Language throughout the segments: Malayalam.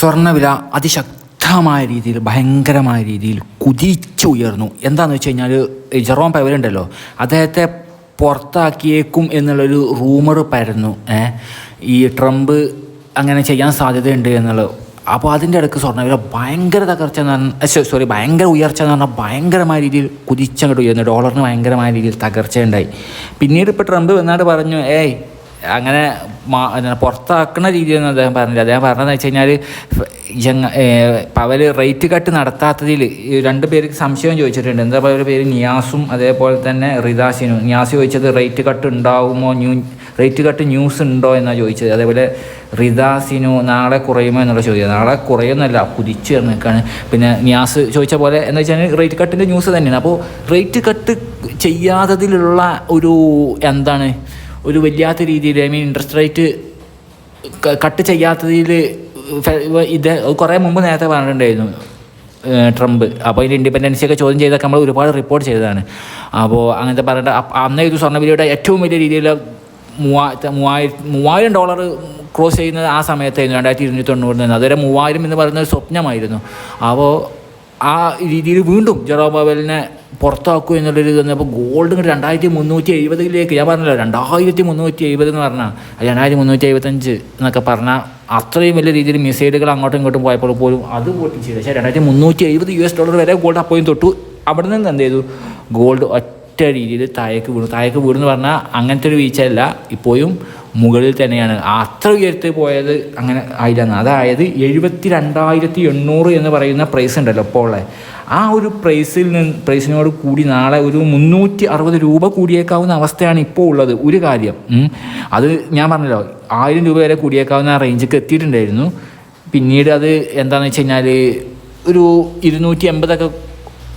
സ്വർണവില അതിശക്തമായ രീതിയിൽ ഭയങ്കരമായ രീതിയിൽ കുതിച്ചുയർന്നു. എന്താണെന്ന് വെച്ച് കഴിഞ്ഞാൽ ജെറോം പവലുണ്ടല്ലോ അദ്ദേഹത്തെ പുറത്താക്കിയേക്കും എന്നുള്ളൊരു റൂമർ പരന്നു. ഈ ട്രംപ് അങ്ങനെ ചെയ്യാൻ സാധ്യതയുണ്ട് എന്നുള്ളത്. അപ്പോൾ അതിന്റെ ഇടയ്ക്ക് സ്വർണവില ഭയങ്കര തകർച്ച എന്ന് പറഞ്ഞാൽ സോറി ഭയങ്കര ഉയർച്ച എന്ന് പറഞ്ഞാൽ ഭയങ്കരമായ രീതിയിൽ കുതിച്ചങ്ങോട്ട് ഉയർന്നു. ഡോളറിന് ഭയങ്കരമായ രീതിയിൽ തകർച്ച ഉണ്ടായി പിന്നീട് ഇപ്പോൾ ട്രംപ് വന്നാട് പറഞ്ഞു ഏയ് അങ്ങനെ മാ പുറത്താക്കുന്ന രീതിയൊന്നും അദ്ദേഹം പറഞ്ഞില്ല. അദ്ദേഹം പറഞ്ഞതെന്ന് വെച്ച് കഴിഞ്ഞാൽ അവർ റേറ്റ് കട്ട് നടത്താത്തതിൽ രണ്ട് പേർക്ക് സംശയം ചോദിച്ചിട്ടുണ്ട്. എന്താ പറയുക പേര്? നിയാസും അതേപോലെ തന്നെ റിദാസിനും നിയാസ് ചോദിച്ചത് റേറ്റ് കട്ട് ഉണ്ടാവുമോ? ന്യൂ റേറ്റ് കട്ട് ന്യൂസ് ഉണ്ടോ എന്നാണ് ചോദിച്ചത്. അതേപോലെ റിദാസിനു നാളെ കുറയുമോ എന്നുള്ള ചോദ്യം. നാളെ കുറയുന്നല്ല കുതിച്ച് നിൽക്കുകയാണ് പിന്നെ നിയാസ് ചോദിച്ച പോലെ എന്ന് വെച്ചാൽ റേറ്റ് കട്ടിന്റെ ന്യൂസ് തന്നെയാണ്. അപ്പോൾ റേറ്റ് കട്ട് ചെയ്യാത്തതിലുള്ള ഒരു എന്താണ് ഒരു വല്ലാത്ത രീതിയിൽ I mean interest rate cut ചെയ്യാത്തതിൽ ഇത് കുറേ മുമ്പ് നേരത്തെ പറഞ്ഞിട്ടുണ്ടായിരുന്നു ട്രംപ്. അപ്പോൾ അതിന്റെ ഇൻഡിപെൻഡൻസിയൊക്കെ ചോദ്യം ചെയ്തൊക്കെ നമ്മൾ ഒരുപാട് റിപ്പോർട്ട് ചെയ്തതാണ്. അപ്പോൾ അങ്ങനത്തെ പറഞ്ഞിട്ട് അന്ന് ഇത് സ്വർണവിലയുടെ ഏറ്റവും വലിയ രീതിയിലുള്ള മൂവായിരത്തി മൂവായിരം മൂവായിരം ഡോളർ ക്രോസ് ചെയ്യുന്നത് ആ സമയത്തായിരുന്നു രണ്ടായിരത്തി ഇരുന്നൂറ്റി തൊണ്ണൂറിൽ നിന്ന്. അതുവരെ മൂവായിരം എന്ന് പറയുന്ന ഒരു സ്വപ്നമായിരുന്നു. അപ്പോൾ ആ രീതിയിൽ വീണ്ടും ജെറോ പവലിനെ പുറത്താക്കുക എന്നുള്ളൊരു ഇത് വന്നപ്പോൾ ഗോൾഡ് രണ്ടായിരത്തി മുന്നൂറ്റി എഴുപതിലേക്ക് ഞാൻ പറഞ്ഞല്ലോ രണ്ടായിരത്തി മുന്നൂറ്റി എഴുപത് എന്ന് പറഞ്ഞാൽ രണ്ടായിരത്തി മുന്നൂറ്റി എഴുപത്തഞ്ച് എന്നൊക്കെ പറഞ്ഞാൽ അത്രയും വലിയ രീതിയിൽ മിസൈലുകൾ അങ്ങോട്ടും ഇങ്ങോട്ടും പോയപ്പോൾ പോലും അത് പൊട്ടിച്ചില്ല പക്ഷേ രണ്ടായിരത്തി മുന്നൂറ്റി എഴുപത് യു എസ് ഡോളർ വരെ ഗോൾഡ് അപ്പോയും തൊട്ടു. അവിടെ നിന്ന് എന്ത് ചെയ്തു? ഗോൾഡ് ഒറ്റ രീതിയിൽ താഴേക്ക് വീണു. താഴേക്ക് വീണെന്ന് പറഞ്ഞാൽ അങ്ങനത്തെ ഒരു വീഴ്ചയല്ല. ഇപ്പോഴും മുകളിൽ തന്നെയാണ്. അത്ര ഉയരത്ത് പോയത് അങ്ങനെ ആയില്ലെന്ന്. അതായത് എഴുപത്തി രണ്ടായിരത്തി എണ്ണൂറ് എന്ന് പറയുന്ന പ്രൈസ് ഉണ്ടല്ലോ ഇപ്പോൾ ആ ഒരു പ്രൈസിൽ നിന്ന് പ്രൈസിനോട് കൂടി നാളെ ഒരു മുന്നൂറ്റി അറുപത് രൂപ കൂടിയേക്കാവുന്ന അവസ്ഥയാണ് ഇപ്പോൾ ഉള്ളത്. ഒരു കാര്യം അത് ഞാൻ പറഞ്ഞല്ലോ ആയിരം രൂപ വരെ കൂടിയേക്കാവുന്ന റേഞ്ചിക്ക് എത്തിയിട്ടുണ്ടായിരുന്നു. പിന്നീട് അത് എന്താണെന്ന് വെച്ച് കഴിഞ്ഞാൽ ഒരു ഇരുന്നൂറ്റി എൺപതൊക്കെ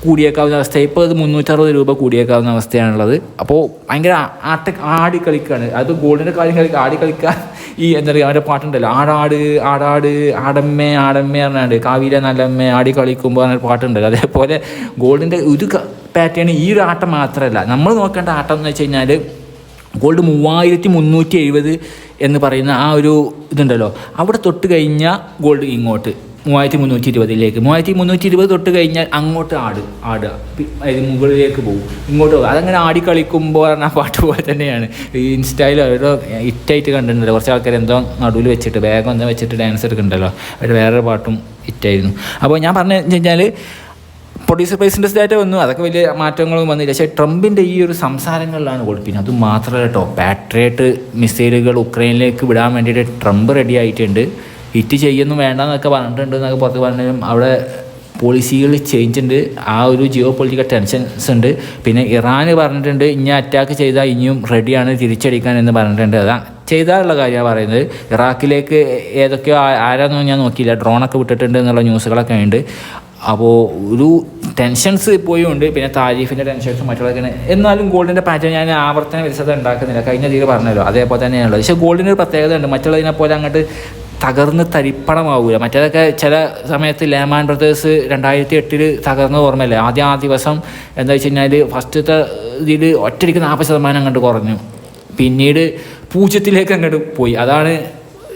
കൂടിയേക്കാവുന്ന അവസ്ഥ ഇപ്പോൾ അത് മുന്നൂറ്ററുപത് രൂപ കൂടിയേക്കാവുന്ന അവസ്ഥയാണുള്ളത്. അപ്പോൾ ഭയങ്കര ആട്ട ആടി കളിക്കാണ്. അത് ഗോൾഡിന്റെ കാര്യം കളി ആടി കളിക്കാൻ ഈ എന്താ പറയുക അവരുടെ പാട്ടുണ്ടല്ലോ. ആടാട് ആടാട് ആടമ്മേ ആടമ്മേ പറഞ്ഞാണ്ട് കാവിലെ നല്ലമ്മേ ആടി കളിക്കുമ്പോൾ പറഞ്ഞൊരു പാട്ടുണ്ടല്ലോ. അതേപോലെ ഗോൾഡിന്റെ ഒരു പാറ്റേൺ ഈ ഒരു ആട്ടം മാത്രമല്ല നമ്മൾ നോക്കേണ്ട ആട്ടം എന്ന് വെച്ച് കഴിഞ്ഞാൽ ഗോൾഡ് മൂവായിരത്തി മുന്നൂറ്റി എഴുപത് എന്ന് പറയുന്ന ആ ഒരു ഇതുണ്ടല്ലോ. അവിടെ തൊട്ട് കഴിഞ്ഞാൽ ഗോൾഡ് ഇങ്ങോട്ട്. മൂവായിരത്തി മുന്നൂറ്റി ഇരുപതിലേക്ക് മൂവായിരത്തി മുന്നൂറ്റി ഇരുപത് തൊട്ട് കഴിഞ്ഞാൽ അങ്ങോട്ട് ആട് ആടുക. അതായത് മുകളിലേക്ക് പോകും. ഇങ്ങോട്ട് പോകും. അതങ്ങനെ ആടി കളിക്കുമ്പോൾ പറഞ്ഞ പാട്ട് പോലെ തന്നെയാണ്. ഈ ഇൻസ്റ്റയിൽ ഓരോ ഇറ്റായിട്ട് കണ്ടിട്ടുണ്ടല്ലോ കുറച്ച് ആൾക്കാർ എന്തോ നടുവിൽ വെച്ചിട്ട് ബാഗ് എന്തോ വെച്ചിട്ട് ഡാൻസ് എടുക്കുന്നുണ്ടല്ലോ അവർ വേറൊരു പാട്ടും ഇറ്റായിരുന്നു അപ്പോൾ ഞാൻ പറഞ്ഞു കഴിഞ്ഞാൽ പ്രൊഡ്യൂസർ പ്രൈസിന്റെ ഡാറ്റ വന്നു. അതൊക്കെ വലിയ മാറ്റങ്ങളൊന്നും വന്നില്ല. പക്ഷേ ട്രംപിന്റെ ഈ ഒരു സംസാരങ്ങളിലാണ് കൊടുപ്പിന് അത് മാത്രമല്ല കേട്ടോ. പാട്രിയറ്റ് മിസൈലുകൾ ഉക്രൈനിലേക്ക് വിടാൻ വേണ്ടിയിട്ട് ട്രംപ് റെഡി ആയിട്ടുണ്ട്. ഹിറ്റ് ചെയ്യുന്നു വേണ്ടെന്നൊക്കെ പറഞ്ഞിട്ടുണ്ട് എന്നൊക്കെ പുറത്ത് പറഞ്ഞാലും അവിടെ പോളിസികൾ ചേഞ്ച് ഉണ്ട്. ആ ഒരു ജിയോ പൊളിറ്റിക്കൽ ടെൻഷൻസ് ഉണ്ട്. പിന്നെ ഇറാൻ പറഞ്ഞിട്ടുണ്ട് ഇനി അറ്റാക്ക് ചെയ്താൽ ഇനിയും റെഡിയാണ് തിരിച്ചടിക്കാൻ എന്ന് പറഞ്ഞിട്ടുണ്ട്. അതാ ചെയ്താലുള്ള കാര്യമാണ് പറയുന്നത്. ഇറാഖിലേക്ക് ഏതൊക്കെയോ ആരാന്നൊന്നും ഞാൻ നോക്കിയില്ല. ഡ്രോണൊക്കെ വിട്ടിട്ടുണ്ട് എന്നുള്ള ന്യൂസുകളൊക്കെ ഉണ്ട്. അപ്പോൾ ഒരു ടെൻഷൻസ് ഇപ്പോഴും ഉണ്ട്. പിന്നെ താരീഫിന്റെ ടെൻഷൻസ് മറ്റുള്ളതൊക്കെ എന്നാലും ഗോൾഡിന്റെ പാറ്റേൺ ഞാൻ ആവർത്തന വിരസത ഉണ്ടാക്കുന്നില്ല. കഴിഞ്ഞ തീരെ പറഞ്ഞല്ലോ അതേപോലെ തന്നെയാണുള്ളത്. പക്ഷേ ഗോൾഡിന് ഒരു പ്രത്യേകത ഉണ്ട് മറ്റുള്ളതിനെ പോലെ അങ്ങോട്ട് തകർന്ന് തരിപ്പണമാവില്ല മറ്റേതൊക്കെ ചില സമയത്ത് ലേമാൻ ബ്രദേഴ്സ് രണ്ടായിരത്തി എട്ടിൽ തകർന്ന ഓർമ്മയല്ലേ? ആദ്യം ആ ദിവസം എന്താ വെച്ച് കഴിഞ്ഞാൽ ഫസ്റ്റത്തെ ഇതിൽ ഒറ്റയ്ക്ക് നാൽപ്പത് ശതമാനം അങ്ങോട്ട് കുറഞ്ഞു. പിന്നീട് പൂജ്യത്തിലേക്ക് അങ്ങോട്ട് പോയി. അതാണ്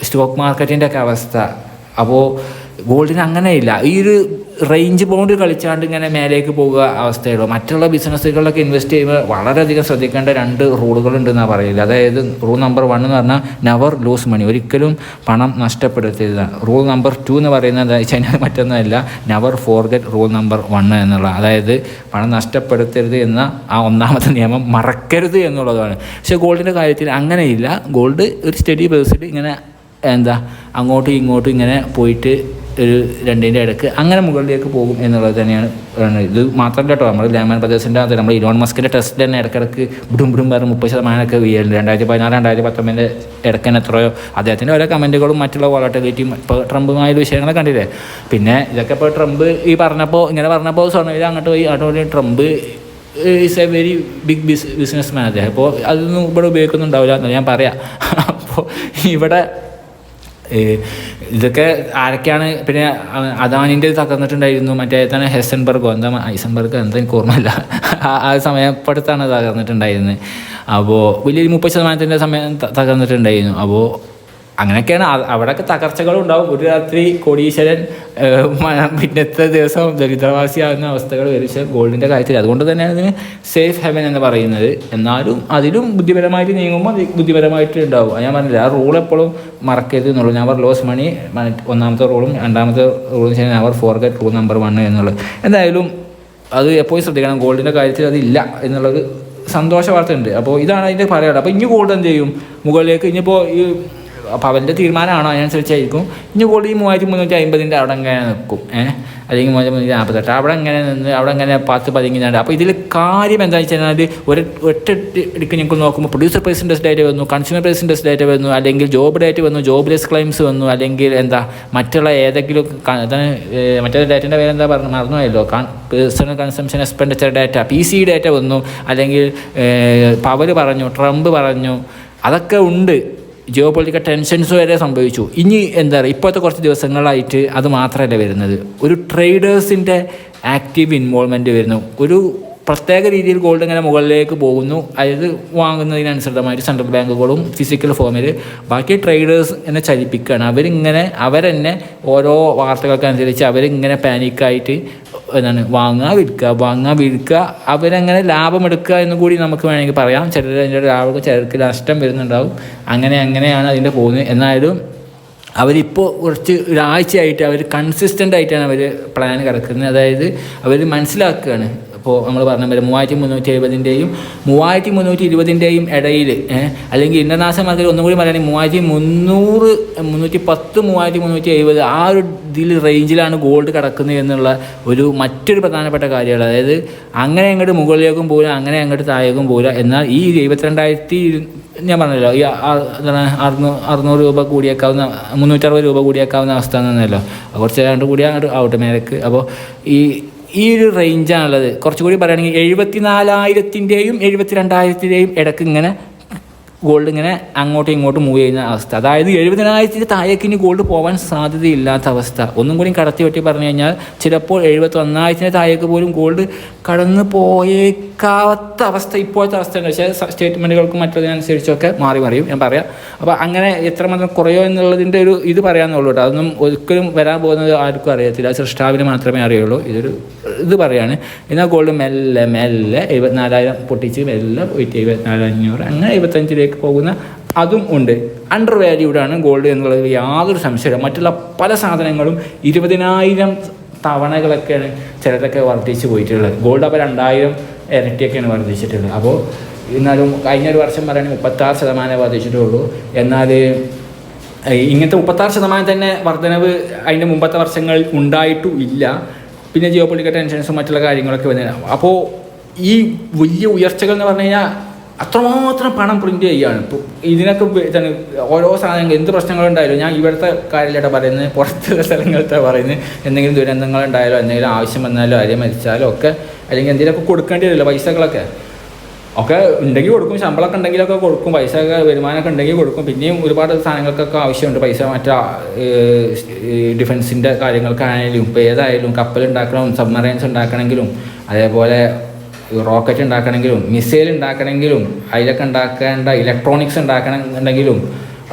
സ്റ്റോക്ക് മാർക്കറ്റിന്റെ ഒക്കെ അവസ്ഥ. അപ്പോൾ ഗോൾഡിന് അങ്ങനെയില്ല. ഈ ഒരു റേഞ്ച് ബൗണ്ട് കളിച്ചാണ്ട് ഇങ്ങനെ മേലേക്ക് പോകുക അവസ്ഥയുള്ളൂ മറ്റുള്ള ബിസിനസ്സുകളിലൊക്കെ ഇൻവെസ്റ്റ് ചെയ്യുമ്പോൾ വളരെയധികം ശ്രദ്ധിക്കേണ്ട രണ്ട് റൂളുകളുണ്ടെന്നാണ് പറയില്ല അതായത് റൂൾ നമ്പർ വൺ എന്ന് പറഞ്ഞാൽ നെവർ ലൂസ് മണി ഒരിക്കലും പണം നഷ്ടപ്പെടുത്തരുത്. റൂൾ നമ്പർ ടു എന്ന് പറയുന്നത് എന്താ വെച്ച് കഴിഞ്ഞാൽ മറ്റൊന്നുമല്ല never forget rule number one എന്നുള്ള. അതായത് പണം നഷ്ടപ്പെടുത്തരുത് എന്ന ആ ഒന്നാമത്തെ നിയമം മറക്കരുത് എന്നുള്ളതാണ്. പക്ഷേ ഗോൾഡിന്റെ കാര്യത്തിൽ അങ്ങനെയില്ല. ഗോൾഡ് ഒരു സ്റ്റഡി ബേസിൽ ഇങ്ങനെ എന്താ അങ്ങോട്ടും ഇങ്ങോട്ടും ഇങ്ങനെ പോയിട്ട് ഒരു രണ്ടിന്റെ ഇടയ്ക്ക് അങ്ങനെ മുകളിലേക്ക് പോകും എന്നുള്ളത് തന്നെയാണ്. ഇത് മാത്രമല്ല കേട്ടോ നമ്മൾ ലാമൻ പ്രദേശിന്റെ അത് നമ്മൾ ഇലോൺ മസ്കിന്റെ ടെസ്റ്റ് തന്നെ ഇടയ്ക്കിടയ്ക്ക് ബിടും ബിടും പറഞ്ഞ് മുപ്പത് ശതമാനമൊക്കെ വീഴുന്നത് രണ്ടായിരത്തി പതിനാറ് രണ്ടായിരത്തി പത്തൊമ്പതിന്റെ ഇടയ്ക്ക് തന്നെ എത്രയോ അദ്ദേഹത്തിന്റെ ഓരോ കമന്റുകളും മറ്റുള്ള വോളട്ടിലിറ്റിയും ഇപ്പോൾ ട്രംപുമായ വിഷയങ്ങളെ കണ്ടില്ലേ? പിന്നെ ഇതൊക്കെ ഇപ്പോൾ ട്രംപ് ഈ പറഞ്ഞപ്പോൾ ഇങ്ങനെ പറഞ്ഞപ്പോൾ സ്വർണവില അങ്ങോട്ട് പോയി. അങ്ങോട്ട് പോയി Trump is a very big biz business man അദ്ദേഹം അപ്പോൾ അതൊന്നും ഇവിടെ ഉപയോഗിക്കുന്നുണ്ടാവില്ല എന്ന് ഞാൻ പറയാം. അപ്പോൾ ഇവിടെ ഇതൊക്കെ ആരൊക്കെയാണ്? പിന്നെ അദാനിന്റെ തകർന്നിട്ടുണ്ടായിരുന്നു. മറ്റേ തന്നെ ഹെസൻബർഗോ എന്താ ഐസൻബർഗ് എന്താ എനിക്ക് ഓർമ്മയില്ല. ആ- സമയപ്പെടുത്താണ് തകർന്നിട്ടുണ്ടായിരുന്നത്. അപ്പോൾ വലിയൊരു മുപ്പത് ശതമാനത്തിന്റെ സമയം തകർന്നിട്ടുണ്ടായിരുന്നു. അപ്പോൾ അങ്ങനെയൊക്കെയാണ് അവിടെയൊക്കെ തകർച്ചകളും ഉണ്ടാവും. ഒരു രാത്രി കോടീശ്വരൻ പിന്നത്തെ ദിവസം ദരിദ്രവാസിയാകുന്ന അവസ്ഥകൾ വരും. പക്ഷേ ഗോൾഡിന്റെ കാര്യത്തിൽ അതുകൊണ്ട് തന്നെയാണ് ഇതിന് സേഫ് ഹെവൻ എന്ന് പറയുന്നത്. എന്നാലും അതിലും ബുദ്ധിപരമായിട്ട് നീങ്ങുമ്പോൾ അത് ബുദ്ധിപരമായിട്ട് ഉണ്ടാവും. ഞാൻ പറഞ്ഞില്ല ആ റൂൾ എപ്പോഴും മറക്കരുത് എന്നുള്ളൂ. പറഞ്ഞു ലോസ് മണി ഒന്നാമത്തെ റൂളും രണ്ടാമത്തെ റൂളും ശരി അവർ ഫോർഗറ്റ് റൂൾ നമ്പർ വൺ എന്നുള്ളത്. എന്തായാലും അത് എപ്പോഴും ശ്രദ്ധിക്കണം. ഗോൾഡിന്റെ കാര്യത്തിൽ അതില്ല എന്നുള്ളത് സന്തോഷ വാർത്ത ഉണ്ട് അപ്പോൾ ഇതാണ് അതിന്റെ പറയാനുള്ളത് അപ്പോൾ ഇനി ഗോൾഡ് എന്ത് ചെയ്യും? മുകളിലേക്ക് ഇനിയിപ്പോൾ ഈ അപ്പോൾ അവന്റെ തീരുമാനമാണോ അതിനനുസരിച്ചായിരിക്കും ഇനി കൂടുതൽ മൂവായിരത്തി മുന്നൂറ്റി അമ്പതിന്റെ അവിടെ എങ്ങനെ നിൽക്കും? ഏഹ് അല്ലെങ്കിൽ മൂവായിരത്തി മുന്നൂറ്റി നാൽപ്പത്തെട്ട് അവിടെ എങ്ങനെ നിന്ന് അവിടെ എങ്ങനെ പത്ത് പതിങ്ങുന്നുണ്ട് അപ്പോൾ ഇതിൽ കാര്യം എന്താണെന്ന് വെച്ച് കഴിഞ്ഞാൽ ഒരു ഒറ്റ ഇടയ്ക്ക് നിങ്ങൾക്ക് നോക്കുമ്പോൾ പ്രൊഡ്യൂസർ പ്രൈസിന്റെ ഡേറ്റ വന്നു കൺസ്യൂമർ പ്രൈസിന്റെ ഡേറ്റ വന്നു അല്ലെങ്കിൽ ജോബ് ഡേറ്റ് വന്നു ജോബ്ലെസ് ക്ലെയിംസ് വന്നു അല്ലെങ്കിൽ എന്താ മറ്റുള്ള ഏതെങ്കിലും ക- മറ്റേ ഡേറ്റിന്റെ പേരെന്താ പറഞ്ഞു മറന്നുപോയല്ലോ. Personal consumption expenditure data P C data വന്നു അല്ലെങ്കിൽ പവർ പറഞ്ഞു ട്രംപ് പറഞ്ഞു അതൊക്കെ ഉണ്ട്. ജിയോ പൊളിറ്റിക്കൽ ടെൻഷൻസ് വരെ സംഭവിച്ചു. ഇനി എന്താ പറയുക ഇപ്പോഴത്തെ കുറച്ച് ദിവസങ്ങളായിട്ട് അത് മാത്രമല്ല വരുന്നത്. ഒരു ട്രേഡേഴ്സിന്റെ ആക്റ്റീവ് ഇൻവോൾവ്മെന്റ് വരുന്നു. ഒരു പ്രത്യേക രീതിയിൽ ഗോൾഡ് ഇങ്ങനെ മുകളിലേക്ക് പോകുന്നു. അതായത് വാങ്ങുന്നതിനനുസൃതമായിട്ട് സെൻട്രൽ ബാങ്കുകളും ഫിസിക്കൽ ഫോമിൽ ബാക്കി ട്രേഡേഴ്സ് എന്നെ ചലിപ്പിക്കുകയാണ്. അവരിങ്ങനെ അവരെന്നെ ഓരോ വാർത്തകൾക്കനുസരിച്ച് അവരിങ്ങനെ പാനിക്കായിട്ട് എന്താണ് വാങ്ങുക വിൽക്കുക വാങ്ങുക വിൽക്കുക. അവരങ്ങനെ ലാഭമെടുക്കുക എന്ന് കൂടി നമുക്ക് വേണമെങ്കിൽ പറയാം. ചിലർ അതിന്റെ ലാഭം ചിലർക്ക് നഷ്ടം വരുന്നുണ്ടാവും. അങ്ങനെ അങ്ങനെയാണ് അതിന്റെ പോകുന്നത്. എന്നാലും അവരിപ്പോൾ കുറച്ച് ഒരാഴ്ചയായിട്ട് അവർ കൺസിസ്റ്റന്റ് ആയിട്ടാണ് അവർ പ്ലാൻ കിടക്കുന്നത്. അതായത് അവർ മനസ്സിലാക്കുകയാണ് ഇപ്പോൾ നമ്മൾ പറഞ്ഞ പോലെ മൂവായിരത്തി മുന്നൂറ്റി എഴുപതിന്റെയും മൂവായിരത്തി മുന്നൂറ്റി ഇരുപതിന്റെയും ഇടയിൽ അല്ലെങ്കിൽ ഇന്റർനാഷണൽ മാർക്കറ്റ് ഒന്നും കൂടി പറയുകയാണെങ്കിൽ മൂവായിരത്തി മുന്നൂറ് മുന്നൂറ്റി പത്ത് മൂവായിരത്തി മുന്നൂറ്റി എഴുപത് ആ ഒരു ഇതിൽ റേഞ്ചിലാണ് ഗോൾഡ് കിടക്കുന്നത് എന്നുള്ള ഒരു മറ്റൊരു പ്രധാനപ്പെട്ട കാര്യമാണ്. അതായത് അങ്ങനെ അങ്ങോട്ട് മുകളിലേക്കും പോകില്ല അങ്ങനെ അങ്ങോട്ട് താഴേക്കും പോകില്ല എന്നാൽ ഈ എഴുപത്തിരണ്ടായിരത്തി ഞാൻ പറഞ്ഞല്ലോ ഈ എന്താണ് അറുന്നൂ അറുന്നൂറ് രൂപ കൂടിയേക്കാവുന്ന മുന്നൂറ്ററുപത് രൂപ കൂടിയേക്കാവുന്ന അവസ്ഥ എന്നല്ലോ കുറച്ച് ഏതാണ്ട് കൂടി അങ്ങോട്ട് ഔട്ട് മേലേക്ക്. അപ്പോൾ ഈ ഈ ഒരു റേഞ്ചാണുള്ളത് കുറച്ചുകൂടി പറയുകയാണെങ്കിൽ എഴുപത്തി നാലായിരത്തിന്റെയും എഴുപത്തി രണ്ടായിരത്തിന്റെയും ഇടയ്ക്ക് ഇങ്ങനെ ഗോൾഡ് ഇങ്ങനെ അങ്ങോട്ടും ഇങ്ങോട്ടും മൂവ് ചെയ്യുന്ന അവസ്ഥ. അതായത് എഴുപതിനായിരത്തിന്റെ താഴേക്ക് ഇനി ഗോൾഡ് പോകാൻ സാധ്യതയില്ലാത്ത അവസ്ഥ. ഒന്നും കൂടി കടത്തി വെട്ടി പറഞ്ഞു കഴിഞ്ഞാൽ ചിലപ്പോൾ എഴുപത്തി ഒന്നായിരത്തിന്റെ താഴേക്ക് പോലും ഗോൾഡ് കടന്നു പോയേക്കാത്ത അവസ്ഥ ഇപ്പോഴത്തെ അവസ്ഥയുണ്ട് പക്ഷേ സ്റ്റേറ്റ്മെന്റുകൾക്കും മറ്റതിനനുസരിച്ചൊക്കെ മാറി മറിയും ഞാൻ പറയാം. അപ്പോൾ അങ്ങനെ എത്രമാത്രം കുറയോ എന്നുള്ളതിന്റെ ഒരു ഇത് പറയാമെന്നുള്ളൂ കേട്ടോ. അതൊന്നും ഒരിക്കലും വരാൻ പോകുന്നത് ആർക്കും അറിയത്തില്ല. സൃഷ്ടാവിന് മാത്രമേ അറിയുള്ളൂ. ഇതൊരു ഇത് പറയാണ്. എന്നാൽ ഗോൾഡ് മെല്ലെ മെല്ലെ എഴുപത്തിനാലായിരം പൊട്ടിച്ച് മെല്ലെ പോയിട്ട് എഴുപത്തിനാലഞ്ഞൂറ് അങ്ങനെ എഴുപത്തഞ്ചിലേക്ക് പോകുന്ന അതും ഉണ്ട്. അണ്ടർ വാല്യൂഡാണ് ഗോൾഡ് എന്നുള്ളത് യാതൊരു സംശയമില്ല മറ്റുള്ള പല സാധനങ്ങളും ഇരുപതിനായിരം തവണകളൊക്കെയാണ് ചിലതൊക്കെ വർദ്ധിച്ച് പോയിട്ടുള്ളത്. ഗോൾഡ് അപ്പോൾ രണ്ടായിരം ഇരട്ടിയൊക്കെയാണ് വർദ്ധിച്ചിട്ടുള്ളത്. അപ്പോൾ എന്നാലും കഴിഞ്ഞ ഒരു വർഷം പറയുകയാണെങ്കിൽ മുപ്പത്താറ് ശതമാനമേ വർദ്ധിച്ചിട്ടുള്ളൂ. എന്നാൽ ഇങ്ങനത്തെ മുപ്പത്താറ് ശതമാനം തന്നെ വർധനവ് അതിന്റെ മുമ്പത്തെ വർഷങ്ങളിൽ ഉണ്ടായിട്ടും ഇല്ല. പിന്നെ ജിയോ പൊളിറ്റിക്കൽ ടെൻഷൻസും മറ്റുള്ള കാര്യങ്ങളൊക്കെ വന്നിട്ടുണ്ടാവും അപ്പോൾ ഈ വലിയ ഉയർച്ചകൾ എന്ന് പറഞ്ഞു കഴിഞ്ഞാൽ അത്രമാത്രം പണം പ്രിന്റ് ചെയ്യുകയാണ് ഇതിനൊക്കെ തന്നെ ഓരോ സാധനങ്ങൾ എന്ത് പ്രശ്നങ്ങളുണ്ടായാലും ഞാൻ ഇവിടുത്തെ കാര്യമില്ലാട്ടോ പറയുന്നത്. പുറത്തുള്ള സ്ഥലങ്ങളത്തെ പറയുന്നത്. എന്തെങ്കിലും ദുരന്തങ്ങൾ ഉണ്ടായാലോ എന്തെങ്കിലും ആവശ്യം വന്നാലോ ആരെയും മരിച്ചാലോ ഒക്കെ അല്ലെങ്കിൽ എന്തെങ്കിലുമൊക്കെ കൊടുക്കേണ്ടി വരുമല്ലോ പൈസകളൊക്കെ? ഒക്കെ ഉണ്ടെങ്കിൽ കൊടുക്കും. ശമ്പളമൊക്കെ ഉണ്ടെങ്കിലൊക്കെ കൊടുക്കും. പൈസ ഒക്കെ വരുമാനമൊക്കെ ഉണ്ടെങ്കിൽ കൊടുക്കും. പിന്നെയും ഒരുപാട് സാധനങ്ങൾക്കൊക്കെ ആവശ്യമുണ്ട്. പൈസ മറ്റേ ഡിഫൻസിന്റെ കാര്യങ്ങൾക്കാണെങ്കിലും ഇപ്പോൾ ഏതായാലും കപ്പൽ ഉണ്ടാക്കണം സബ്മറൈൻസ് ഉണ്ടാക്കണമെങ്കിലും അതേപോലെ റോക്കറ്റ് ഉണ്ടാക്കണമെങ്കിലും മിസൈൽ ഉണ്ടാക്കണമെങ്കിലും അതിലൊക്കെ ഉണ്ടാക്കേണ്ട ഇലക്ട്രോണിക്സ് ഉണ്ടാക്കണമെന്നുണ്ടെങ്കിലും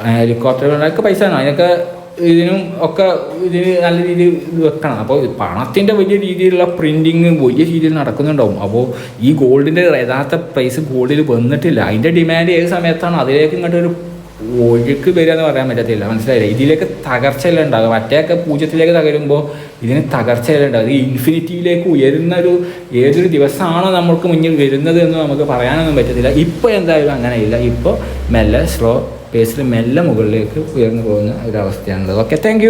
ഹെലികോപ്റ്ററുകൾ ഉണ്ടാക്കി പൈസ വേണം. അതിനൊക്കെ ഇതിനും ഒക്കെ ഇതിന് നല്ല രീതിയിൽ വെക്കണം. അപ്പോൾ പണത്തിന്റെ വലിയ രീതിയിലുള്ള പ്രിന്റിങ് വലിയ രീതിയിൽ നടക്കുന്നുണ്ടാവും. അപ്പോൾ ഈ ഗോൾഡിന്റെ യഥാർത്ഥ പ്രൈസ് ഗോൾഡിൽ വന്നിട്ടില്ല. അതിന്റെ ഡിമാൻഡ് ഏത് സമയത്താണ്? അതിലേക്ക് ഇങ്ങോട്ട് ഒരു ഒഴുക്ക് വരിക എന്ന് പറയാൻ പറ്റത്തില്ല. മനസ്സിലായില്ലേ? ഇതിലേക്ക് തകർച്ചയല്ല ഉണ്ടാകുക മറ്റേയൊക്കെ പൂജ്യത്തിലേക്ക് തകരുമ്പോൾ ഇതിന് തകർച്ചയല്ല ഉണ്ടാകുക ഇത് ഇൻഫിനിറ്റിയിലേക്ക് ഉയരുന്ന ഒരു ഏതൊരു ദിവസമാണോ നമ്മൾക്ക് മുന്നിൽ വരുന്നത് എന്ന് നമുക്ക് പറയാനൊന്നും പറ്റത്തില്ല. ഇപ്പോൾ എന്തായാലും അങ്ങനെയില്ല. ഇപ്പോൾ മെല്ലെ സ്ലോ പേസിൽ മെല്ലെ മുകളിലേക്ക് ഉയർന്നു പോകുന്ന ഒരവസ്ഥയാണുള്ളത് ഓക്കെ താങ്ക്